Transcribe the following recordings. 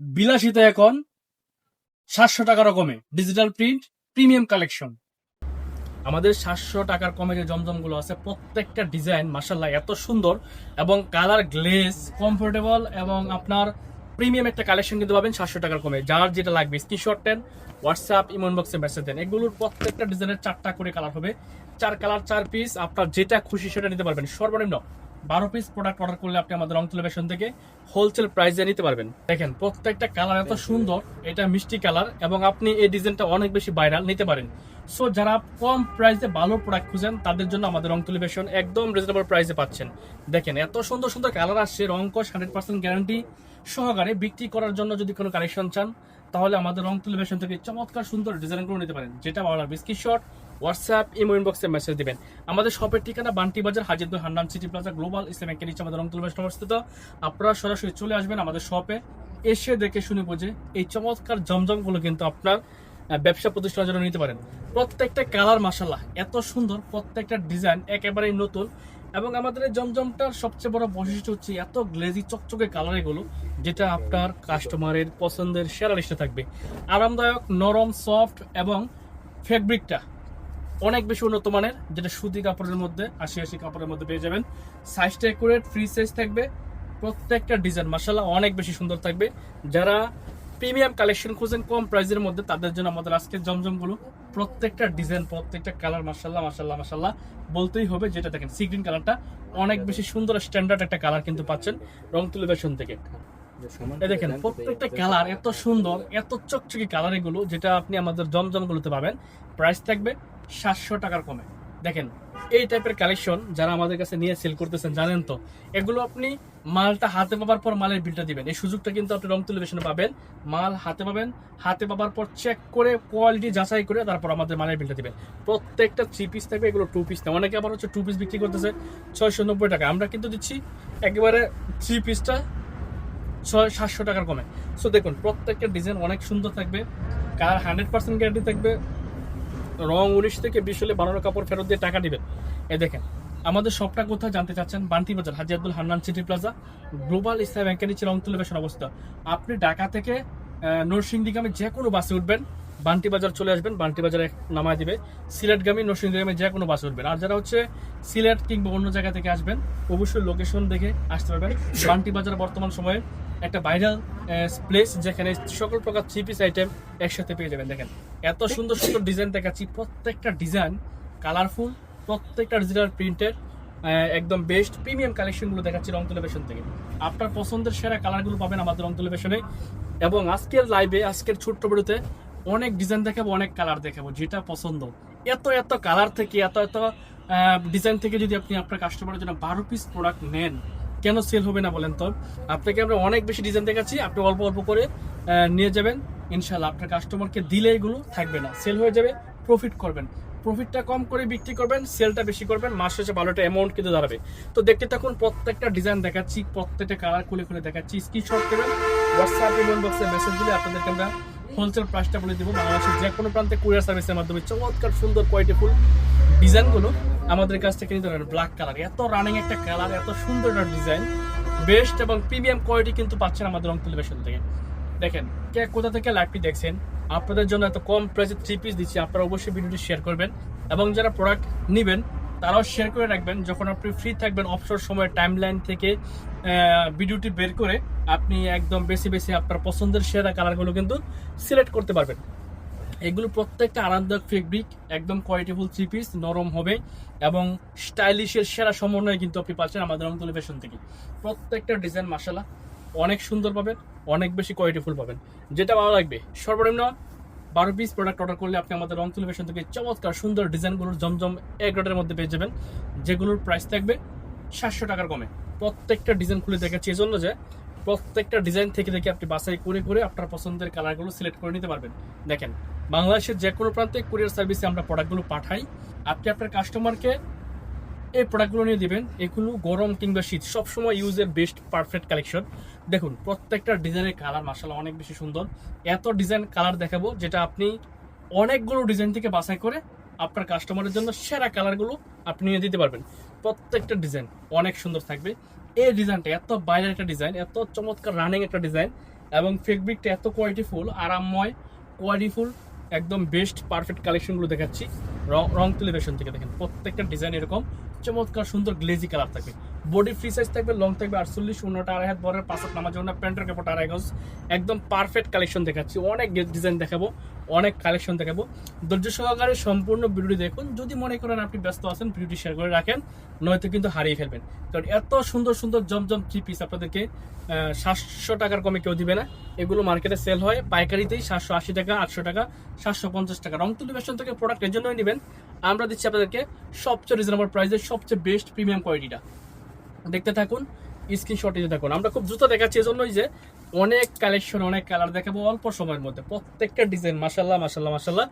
বিলাসিতা এখন সাতশো টাকারও কমে। ডিজিটাল প্রিন্ট প্রিমিয়াম কালেকশন আমাদের সাতশো টাকার কমে যে জমজমগুলো আছে, প্রত্যেকটা ডিজাইন মাসাল্লাহ এত সুন্দর এবং কালার গ্লেজ কমফোর্টেবল এবং আপনার প্রিমিয়াম একটা কালেকশন কিন্তু পাবেন সাতশো টাকার কমে। যার যেটা লাগবে স্ক্রিনশট নেন হোয়াটসঅ্যাপ ইমন বক্সে মেসেজ দেন। এগুলোর প্রত্যেকটা ডিজাইনের চারটা করে কালার হবে। চার কালার চার পিস আপনার যেটা খুশি সেটা নিতে পারবেন। সর্বনিম্ন বারো পিস প্রোডাক্ট অর্ডার করলে আপনি আমাদের রং টেলিভিশন থেকে হোলসেল প্রাইসে নিতে পারবেন। দেখেন, প্রত্যেকটা কালার এত সুন্দর, এটা মিষ্টি কালার এবং আপনি এই ডিজাইনটা অনেক বেশি ভাইরাল নিতে পারেন। সো যারা কম প্রাইসে ভালো প্রোডাক্ট খুঁজেন, তাদের জন্য আমাদের রং টেলিভিশন একদম রিজনেবল প্রাইসে পাচ্ছেন। দেখেন, এত সুন্দর সুন্দর কালার আসছে, রং কস হান্ড্রেড পার্সেন্ট গ্যারান্টি সহকারে বিক্রি করার জন্য যদি কোনো কালেকশন চান, তাহলে আমাদের রং টেলিভিশন থেকে চমৎকার সুন্দর ডিজাইনগুলো নিতে পারেন। যেটা ভালো লাগবে স্ক্রিনশট হোয়াটসঅ্যাপ ইমো ইনবক্সে মেসেজ দিবেন। আমাদের শপের ঠিকানা Banti Bazar হাজিরদুল Hannan city plaza global Islamic নিচে আমাদের রং টেলিভিশন অবস্থিত আপনারা সরাসরি চলে আসবেন আমাদের শপে এসে দেখে শুনে বুঝে এই চমৎকার জমজমগুলো কিন্তু আপনার ব্যবসা প্রতিষ্ঠানের জন্য নিতে পারেন। প্রত্যেকটা কালার মাসাল্লাহ এত সুন্দর, প্রত্যেকটা ডিজাইন একেবারেই নতুন এবং আমাদের এই জমজমটার সবচেয়ে বড় বৈশিষ্ট্য হচ্ছে এত গ্লেজি চকচকে কালার এগুলো, যেটা আপনার কাস্টমারের পছন্দের সেরা লিস্টে থাকবে। আরামদায়ক, নরম সফট এবং ফেব্রিকটা অনেক বেশি উন্নত মানের, যেটা সুতি কাপড়ের মধ্যে, আশি আশি কাপড়ের মধ্যে পেয়ে যাবেন। সাইজটা একুরেট ফ্রি সাইজ থাকবে। প্রত্যেকটা ডিজাইন মাসাল্লাহ অনেক বেশি সুন্দর থাকবে। যারা প্রিমিয়াম কালেকশন খুঁজেন, কম প্রাইসের মধ্যে, তাদের জন্য আমাদের আজকের জমজমগুলো প্রত্যেকটা ডিজাইন প্রত্যেকটা কালার মাসাল্লাহ মাসাল্লাহ মাসাল্লাহ বলতেই হবে যেটা দেখেন সি গ্রিন কালারটা অনেক বেশি সুন্দর স্ট্যান্ডার্ড একটা কালার কিন্তু পাচ্ছেন রং টেলিভিশন থেকে। দেখেন, প্রত্যেকটা কালার এত সুন্দর, এত চকচকে কালার এগুলো, যেটা আপনি আমাদের জমজমগুলোতে পাবেন। প্রাইস থাকবে সাতশো টাকার কমে। দেখেন, এই টাইপের কালেকশন যারা আমাদের কাছে নিয়ে সেল করতেছেন, জানেন তো, এগুলো আপনি মালটা হাতে পাবার পর মালের বিলটা দিবেন। এই সুযোগটা কিন্তু আপনি রং টেলিভিশনে পাবেন। মাল হাতে পাবেন, হাতে পাবার পর চেক করে কোয়ালিটি যাচাই করে তারপর আমাদের মালের বিলটা দিবেন। প্রত্যেকটা থ্রি পিস থাকবে, এগুলো টু পিস না অনেকে আবার হচ্ছে টু পিস বিক্রি করতেছে ছয়শো নব্বই টাকা। আমরা কিন্তু দিচ্ছি একেবারে থ্রি পিসটা ছয়, সাতশো টাকার কমে। সো দেখুন, প্রত্যেকটা ডিজাইন অনেক সুন্দর থাকবে। কালার হান্ড্রেড পার্সেন্ট গ্যারান্টি থাকবে রং উনিশ থেকে বিশ হলে বানানো কাপড় ফেরত দিয়ে টাকা দিবেন এ দেখেন, আমাদের সবটা কোথায় জানতে চাচ্ছেন? Banti Bazar, Haji Abdul Hannan city plaza, global Islam ব্যাংকের নিচে রং তুলেবেশন অবস্থা আপনি ঢাকা থেকে নরসিংদীগামে যে কোনো বাসে উঠবেন, বান্টি বাজার চলে আসবেন, বান্টি বাজারে নামায় দিবে। সিলেটগামী নরসিংদীগামে যে কোনো বাসে উঠবেন। আর যারা হচ্ছে সিলেট কিংবা অন্য জায়গা থেকে আসবেন, অবশ্যই লোকেশন দেখে আসতে পারবেন। বান্টি বাজার বর্তমান সময়ে একটা ভাইরাল প্লেস যেখানে সকল প্রকার থ্রি পিস আইটেম একসাথে পেয়ে যাবেন। দেখেন এত সুন্দর সুন্দর ডিজাইন দেখাচ্ছি। প্রত্যেকটা ডিজাইন কালারফুল প্রত্যেকটা ডিজিটাল প্রিন্টের একদম বেস্ট প্রিমিয়াম কালেকশনগুলো দেখাচ্ছি রং টেলিভিশন থেকে। আপনার পছন্দের সেরা কালারগুলো পাবেন আমাদের রং টেলিভিশনে এবং আজকের লাইভে আজকের ছোট্ট ভিডিওতে অনেক ডিজাইন দেখাবো, অনেক কালার দেখাবো, যেটা পছন্দ। এত এত কালার থেকে, এত এত ডিজাইন থেকে যদি আপনি আপনার কাস্টমারের জন্য বারো পিস প্রোডাক্ট নেন, কেন সেল হবে না বলেন তো? আপনাকে আমরা অনেক বেশি ডিজাইন দেখাচ্ছি, আপনি অল্প অল্প করে নিয়ে যাবেন। ইনশাল্লাহ আপনার কাস্টমারকে দিলে এগুলো থাকবে না। সেল হয়ে যাবে প্রফিট করবেন। প্রফিটটা কম করে বিক্রি করবেন সেলটা বেশি করবেন, মাস শেষে ভালো একটা অ্যামাউন্ট কিন্তু দাঁড়াবে। তো দেখতে থাকুন, প্রত্যেকটা ডিজাইন দেখাচ্ছি, প্রত্যেকটা কালার খুলে খুলে দেখাচ্ছি। স্ক্রিনশট করবেন হোয়াটসঅ্যাপ ইমেল বক্সে মেসেজ দিলে আপনাদেরকে আমরা হোলসেল প্রাইসটা বলে দেবো। বাংলাদেশের যে কোনো প্রান্তে কুরিয়ার সার্ভিসের মাধ্যমে চমৎকার, সুন্দর কোয়ালিটিফুল ডিজাইনগুলো আমাদের কাছ থেকে নিতে ব্ল্যাক কালার এত রানিং একটা কালার এত সুন্দর একটা ডিজাইন বেস্ট এবং প্রিমিয়াম কোয়ালিটি কিন্তু পাচ্ছেন আমাদের রং টেলিভিশন থেকে। দেখেন, কে কোথা থেকে লাইভটি দেখছেন, আপনাদের জন্য এত কম প্রাইসে থ্রি পিস দিচ্ছি, আপনারা অবশ্যই ভিডিওটি শেয়ার করবেন। এবং যারা প্রোডাক্ট নেবেন, তারাও শেয়ার করে রাখবেন। যখন আপনি ফ্রি থাকবেন অবসর সময় টাইম লাইন থেকে ভিডিওটি বের করে আপনি একদম বেশি বেশি আপনার পছন্দের সেরা কালারগুলো কিন্তু সিলেক্ট করতে পারবেন। এগুলো প্রত্যেকটা আরামদায়ক ফেব্রিক একদম কোয়ালিটিফুল থ্রি পিস নরম হবে এবং স্টাইলিশের সেরা সমন্বয় কিন্তু আপনি পাচ্ছেন আমাদের রং টেলিভিশন থেকে। প্রত্যেকটা ডিজাইন মাসালা অনেক সুন্দর পাবেন, অনেক বেশি কোয়ালিটিফুল পাবেন। যেটা ভালো লাগবে, সর্বনিম্ন বারো পিস প্রোডাক্ট অর্ডার করলে আপনি আমাদের রং টেলিভিশন থেকে চমৎকার সুন্দর ডিজাইনগুলোর জমজম এক মধ্যে পেয়ে যাবেন, যেগুলোর প্রাইস থাকবে সাতশো টাকার কমে। প্রত্যেকটা ডিজাইন খুলে দেখাচ্ছি এই জন্য যে প্রত্যেকটা ডিজাইন থেকে দেখে আপনি বাছাই করে করে আপনার পছন্দের কালারগুলো সিলেক্ট করে নিতে পারবেন। দেখেন, বাংলাদেশের যে কোনো প্রান্তে কুরিয়ার সার্ভিসে আমরা প্রোডাক্টগুলো পাঠাই। আপনি আপনার কাস্টমারকে এই প্রোডাক্টগুলো নিয়ে দেবেন, এগুলো গরম কিংবা শীত, সবসময় ইউজের বেস্ট পারফেক্ট কালেকশন দেখুন, প্রত্যেকটা ডিজাইনের কালার মাসালা অনেক বেশি সুন্দর। এত ডিজাইন কালার দেখাবো যেটা আপনি অনেকগুলো ডিজাইন থেকে বাছাই করে আপনার কাস্টমারের জন্য সেরা কালারগুলো আপনি নিয়ে দিতে পারবেন। প্রত্যেকটা ডিজাইন অনেক সুন্দর থাকবে। এই ডিজাইনটা এত বাইরের একটা ডিজাইন এত চমৎকার রানিং একটা ডিজাইন এবং ফেব্রিকটা এত কোয়ালিটিফুল আরামময় কোয়ালিটিফুল একদম বেস্ট পারফেক্ট কালেকশনগুলো দেখাচ্ছি। রং টেলিভিশন থেকে দেখেন, প্রত্যেকটা ডিজাইন এরকম চমৎকার সুন্দর গ্লেজি কালার থাকবে। বডি ফ্রি সাইজ থাকবে লং থাকবে, আটচল্লিশ উন্নটা আড়াই হাত, বরের পাঁচ হাত নামার জন্য প্যান্টের কাপড় আড়াই গজ। একদম পারফেক্ট কালেকশন দেখাচ্ছি, অনেক ডিজাইন দেখাবো। অনেক কালেকশন দেখাবো। ধৈর্য সহকারে সম্পূর্ণ ভিডিওটি দেখুন। যদি মনে করেন আপনি ব্যস্ত আছেন, ভিডিওটি শেয়ার করে রাখেন, নয়তো কিন্তু হারিয়ে ফেলবেন। কারণ এত সুন্দর সুন্দর, জমজম থ্রি পিস আপনাদেরকে সাতশো টাকার কমে কেউ দিবে না। এগুলো মার্কেটে সেল হয়, পাইকারিতেই সাতশো আশি টাকা, আটশো টাকা, সাতশো পঞ্চাশ টাকা। রং তুলি ফ্যাশন থেকে প্রোডাক্টের জন্যই নেবেন। আমরা দিচ্ছি আপনাদেরকে সবচেয়ে রিজনেবল প্রাইসের সবচেয়ে বেস্ট প্রিমিয়াম কোয়ালিটিটা দেখতে থাকুন স্ক্রিনশট থাকুন। আমরা খুব দ্রুত দেখাচ্ছি, এজন্যই যে অনেক কালেকশন অনেক কালার দেখাবো অল্প সময়ের মধ্যে। প্রত্যেকটা ডিজাইন মাসাল্লাহ মাসাল্লাহ মাসাল্লাহ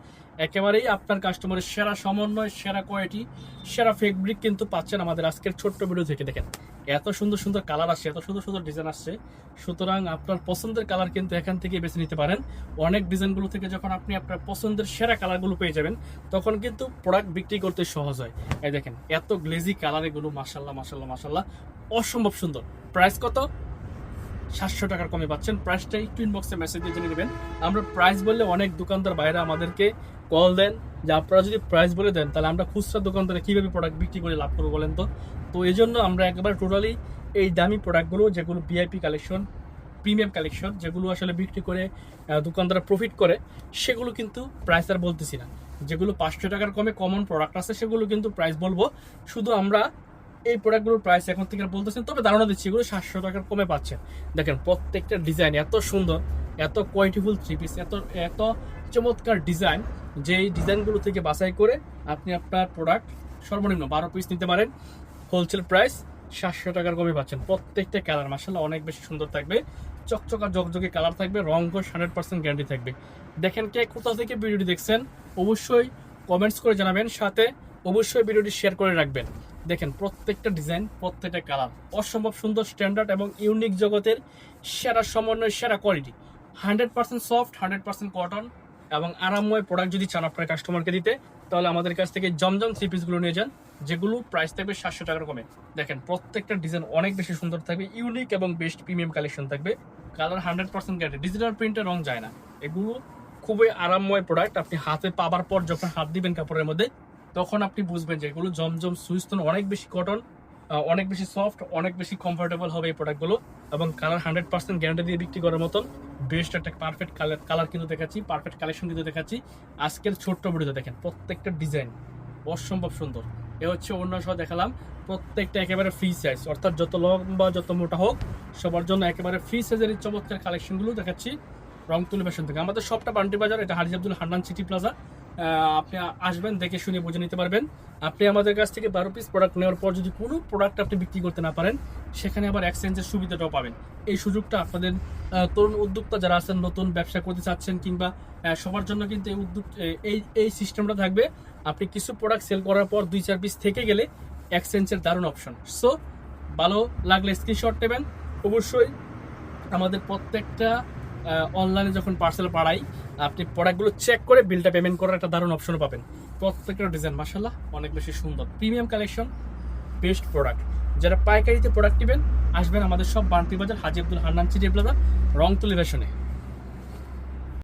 একেবারেই আপনার কাস্টমারের সেরা সমন্বয়, সেরা কোয়ালিটি সেরা ফেব্রিক কিন্তু পাচ্ছেন আমাদের আজকের ছোট্ট ভিডিও থেকে। দেখেন, এত সুন্দর সুন্দর কালার আসছে, এত সুন্দর সুন্দর ডিজাইন আসছে। সুতরাং আপনার পছন্দের কালার কিন্তু এখান থেকে বেছে নিতে পারেন। অনেক ডিজাইনগুলো থেকে যখন আপনি আপনার পছন্দের সেরা কালারগুলো পেয়ে যাবেন, তখন কিন্তু প্রোডাক্ট বিক্রি করতে সহজ হয়। এই দেখেন, এত গ্লেজি কালার এগুলো মাসাল্লাহ মাসাল্লাহ মাসাল্লাহ অসম্ভব সুন্দর। প্রাইস কত? সাতশো টাকার কমে পাচ্ছেন। প্রাইসটা একটু ইনবক্সে মেসেজ দিয়ে জেনে নেবেন। আমরা প্রাইস বললে অনেক দোকানদার বাইরে আমাদেরকে কল দেন যে, আপনারা যদি প্রাইস বলে দেন, তাহলে আমরা খুচরা দোকানদারে কীভাবে প্রোডাক্ট বিক্রি করে লাভ করব বলেন তো? তো এই জন্য আমরা একেবারে টোটালি এই দামি প্রোডাক্টগুলো যেগুলো ভিআইপি কালেকশন প্রিমিয়াম কালেকশন যেগুলো আসলে বিক্রি করে দোকানদাররা প্রফিট করে, সেগুলো কিন্তু প্রাইস আর বলতেছি না। যেগুলো পাঁচশো টাকার কমে কমন প্রোডাক্ট আছে, সেগুলো কিন্তু প্রাইস বলব। শুধু আমরা এই প্রোডাক্টগুলোর প্রাইস এখন থেকে বলতেছেন, তবে ধারণা দিচ্ছি এগুলো সাতশো টাকার কমে পাচ্ছেন। দেখেন, প্রত্যেকটা ডিজাইন এত সুন্দর, এত কোয়ালিটিফুল থ্রি পিস এত এত চমৎকার ডিজাইন যে ডিজাইনগুলো থেকে বাছাই করে আপনি আপনার প্রোডাক্ট সর্বনিম্ন বারো পিস নিতে পারেন। হোলসেল প্রাইস সাতশো টাকার কমে পাচ্ছেন। প্রত্যেকটা কালার মাসাল্লাহ অনেক বেশি সুন্দর থাকবে। চকচকা জকজকে কালার থাকবে রং ঘোষ হান্ড্রেড পার্সেন্ট গ্যারান্টি থাকবে। দেখেন কে কোথা থেকে ভিডিওটি দেখছেন, অবশ্যই কমেন্টস করে জানাবেন, সাথে অবশ্যই ভিডিওটি শেয়ার করে রাখবেন। দেখেন, প্রত্যেকটা ডিজাইন প্রত্যেকটা কালার অসম্ভব সুন্দর স্ট্যান্ডার্ড এবং ইউনিক জগতের সেরা সমন্বয়, সেরা quality hundred percent soft hundred percent cotton এবং আরামময় প্রোডাক্ট যদি চান আপনার কাস্টমারকে দিতে, তাহলে আমাদের কাছ থেকে জমজম থ্রি পিসগুলো নিয়ে যান, যেগুলো প্রাইস থাকবে সাতশো টাকার কমে। দেখেন, প্রত্যেকটা ডিজাইন অনেক বেশি সুন্দর থাকবে ইউনিক এবং বেস্ট প্রিমিয়াম কালেকশন থাকবে। Colour hundred percent guarantee digital প্রিন্টে রং যায় না। এগুলো খুবই আরামময় প্রোডাক্ট আপনি হাতে পাবার পর যখন হাত দিবেন কাপড়ের মধ্যে তখন আপনি বুঝবেন যে এগুলো জমজম সুইস্তন অনেক বেশি কটন অনেক বেশি সফট, অনেক বেশি কমফোর্টেবল হবে এই প্রোডাক্টগুলো এবং কালার হান্ড্রেড পার্সেন্ট গ্যারান্টি দিয়ে বিক্রি করার মতন বেস্ট একটা পারফেক্ট কালার কালার কিন্তু দেখাচ্ছি পারফেক্ট কালেকশন কিন্তু দেখাচ্ছি। আজকের ছোট্ট ভিডিওতে দেখেন প্রত্যেকটা ডিজাইন অসম্ভব সুন্দর। এ হচ্ছে অন্য সহ দেখালাম, প্রত্যেকটা একেবারে ফ্রি সাইজ অর্থাৎ যত লম্বা, যত মোটা হোক, সবার জন্য একেবারে ফ্রি সাইজের এই চমৎকার কালেকশনগুলো দেখাচ্ছি। রংতুলি ফ্যাশন থেকে। আমাদের সবটা বান্টি বাজার, এটা হারিজ আব্দুল হান্নান সিটি প্লাজা আপনি আসবেন, দেখে শুনে বুঝে নিতে পারবেন। আপনি আমাদের কাছ থেকে বারো পিস প্রোডাক্ট নেওয়ার পর যদি কোনো প্রোডাক্ট আপনি বিক্রি করতে না পারেন, সেখানে আবার এক্সচেঞ্জের সুবিধাটাও পাবেন। এই সুযোগটা আপনাদের তরুণ উদ্যোক্তা যারা আছেন, নতুন ব্যবসা করতে চাচ্ছেন কিংবা সবার জন্য কিন্তু এই উদ্যোগ এই এই সিস্টেমটা থাকবে। আপনি কিছু প্রোডাক্ট সেল করার পর দুই, চার পিস থেকে গেলে এক্সচেঞ্জের দারুণ অপশন সো ভালো লাগলে স্ক্রিনশট নেবেন। অবশ্যই আমাদের প্রত্যেকটা অনলাইনে যখন পার্সেল পাড়াই আপনি প্রোডাক্টগুলো চেক করে বিলটা পেমেন্ট করার একটা দারুণ অপশনও পাবেন। প্রত্যেকটা ডিজাইন মাসাল্লাহ অনেক বেশি সুন্দর। প্রিমিয়াম কালেকশন বেস্ট প্রোডাক্ট যারা পাইকারিতে প্রোডাক্ট নেবেন, আসবেন আমাদের সব বান্তি বাজার, হাজি আব্দুল হান্নান চিটি প্লাজা রং টেলিভিশনে